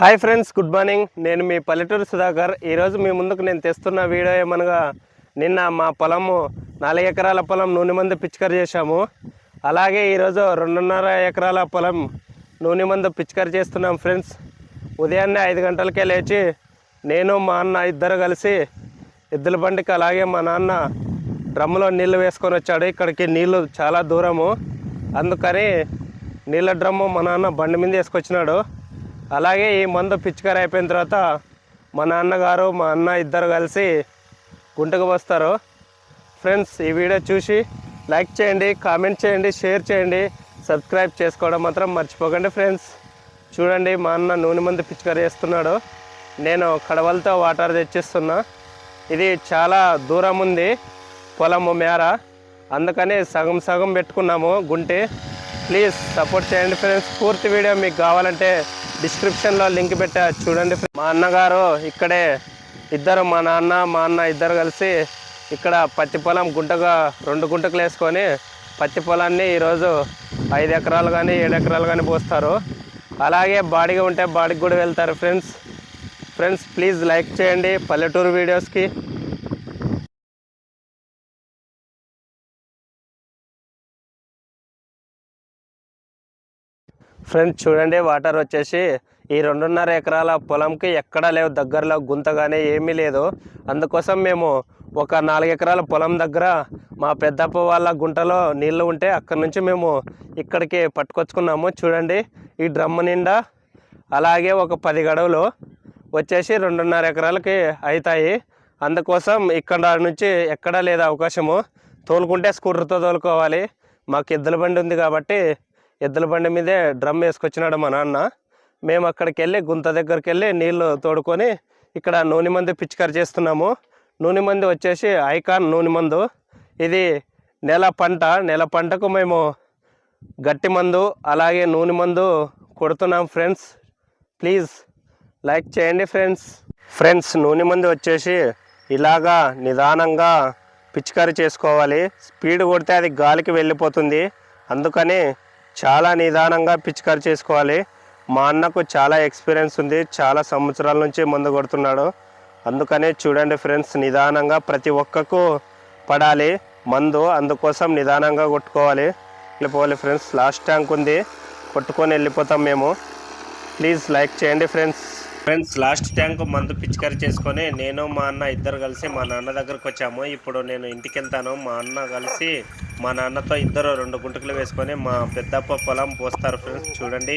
Hi friends good morning. నేను మీ పల్లెటూరు సుధాకర్. ఈరోజు మీ ముందుకు నేను తెస్తున్న వీడియో ఏమనగా నిన్న మా పొలము నాలుగు ఎకరాల పొలం నూనె మందు పిచికారి చేశాము. అలాగే ఈరోజు రెండున్నర ఎకరాల పొలం నూనె మందు పిచికారి చేస్తున్నాం ఫ్రెండ్స్. ఉదయాన్నే ఐదు గంటలకే లేచి నేను మా అన్న ఇద్దరు కలిసి ఎద్దుల బండికి అలాగే మా నాన్న డ్రమ్ములో నీళ్ళు వేసుకొని వచ్చాడు. ఇక్కడికి నీళ్ళు చాలా దూరము. అందుకని నీళ్ళ డ్రమ్ము మా నాన్న బండి మీద వేసుకొచ్చినాడు. అలాగే ఈ మందు పిచికారి అయిపోయిన తర్వాత మా నాన్నగారు మా అన్న ఇద్దరు కలిసి గుంటకు వస్తారు. ఫ్రెండ్స్ ఈ వీడియో చూసి లైక్ చేయండి కామెంట్ చేయండి షేర్ చేయండి సబ్స్క్రైబ్ చేసుకోవడం మాత్రం మర్చిపోకండి ఫ్రెండ్స్ చూడండి మా అన్న నూనె మందు పిచికారి చేస్తున్నాడు. నేను కడవలతో వాటర్ తెచ్చిస్తున్నా. ఇది చాలా దూరం ఉంది పొలము మేర. అందుకని సగం సగం పెట్టుకున్నాము గుంటి. ప్లీజ్ సపోర్ట్ చేయండి ఫ్రెండ్స్ పూర్తి వీడియో మీకు కావాలంటే డిస్క్రిప్షన్లో లింక్ పెట్టా చూడండి మా అన్నగారు ఇక్కడే ఇద్దరు మా నాన్న మా అన్న ఇద్దరు కలిసి ఇక్కడ పత్తి పొలం గుంటగా రెండు గుంటకులు వేసుకొని పత్తి పొలాన్ని ఈరోజు ఐదు ఎకరాలు కానీ ఏడు ఎకరాలు కానీ పోస్తారు. అలాగే బాడీగా ఉంటే బాడీకి కూడా వెళ్తారు ఫ్రెండ్స్. ఫ్రెండ్స్ ప్లీజ్ లైక్ చేయండి. పల్లెటూరు వీడియోస్కి ఫ్రెండ్స్ చూడండి వాటర్ వచ్చేసి ఈ రెండున్నర ఎకరాల పొలంకి ఎక్కడా లేవు దగ్గరలో గుంత కానీ ఏమీ లేదు. అందుకోసం మేము ఒక నాలుగు ఎకరాల పొలం దగ్గర మా పెద్దప్ప వాళ్ళ గుంటలో నీళ్ళు ఉంటే అక్కడి నుంచి మేము ఇక్కడికి పట్టుకొచ్చుకున్నాము. చూడండి ఈ డ్రమ్ము నిండా అలాగే ఒక పది గడవులు వచ్చేసి రెండున్నర ఎకరాలకి అవుతాయి అందుకోసం ఇక్కడ నుంచి ఎక్కడా లేదు అవకాశము. తోలుకుంటే స్కూటర్తో తోలుకోవాలి. మాకు ఎద్దుల బండి ఉంది కాబట్టి ఎద్దుల బండి మీదే డ్రమ్ వేసుకొచ్చినాడు మా నాన్న. మేము అక్కడికి వెళ్ళి గుంత దగ్గరికి వెళ్ళి నీళ్ళు తోడుకొని ఇక్కడ నూనె మంది పిచికారి చేస్తున్నాము. నూనె మంది వచ్చేసి ఐకాన్ నూనె మందు. ఇది నెల పంట. నెల పంటకు మేము గట్టి మందు అలాగే నూనె మందు కొడుతున్నాం ఫ్రెండ్స్. ప్లీజ్ లైక్ చేయండి ఫ్రెండ్స్. ఫ్రెండ్స్ నూనె మంది వచ్చేసి ఇలాగా నిదానంగా పిచికారి చేసుకోవాలి. స్పీడ్ కొడితే అది గాలికి వెళ్ళిపోతుంది. అందుకని చాలా నిదానంగా పిచికారి చేసుకోవాలి. మా అన్నకు చాలా ఎక్స్పీరియన్స్ ఉంది. చాలా సంవత్సరాల నుంచి మందు కొడుతున్నాడు. అందుకనే చూడండి ఫ్రెండ్స్ నిదానంగా ప్రతి ఒక్కకు పడాలి మందు. అందుకోసం నిదానంగా కొట్టుకోవాలి. వెళ్ళిపోవాలి ఫ్రెండ్స్. లాస్ట్ ట్యాంక్ ఉంది. కొట్టుకొని వెళ్ళిపోతాం మేము. ప్లీజ్ లైక్ చేయండి ఫ్రెండ్స్. ఫ్రెండ్స్ లాస్ట్ ట్యాంక్ మందు పిచికారి చేసుకొని నేను మా అన్న ఇద్దరు కలిసి మా నాన్న దగ్గరకు వచ్చాము. ఇప్పుడు నేను ఇంటికి వెళ్తాను. మా అన్న కలిసి మా నాన్నతో ఇద్దరు రెండు గుంటకలు వేసుకొని మా పెద్దప్ప పొలం పోస్తారు ఫ్రెండ్స్. చూడండి.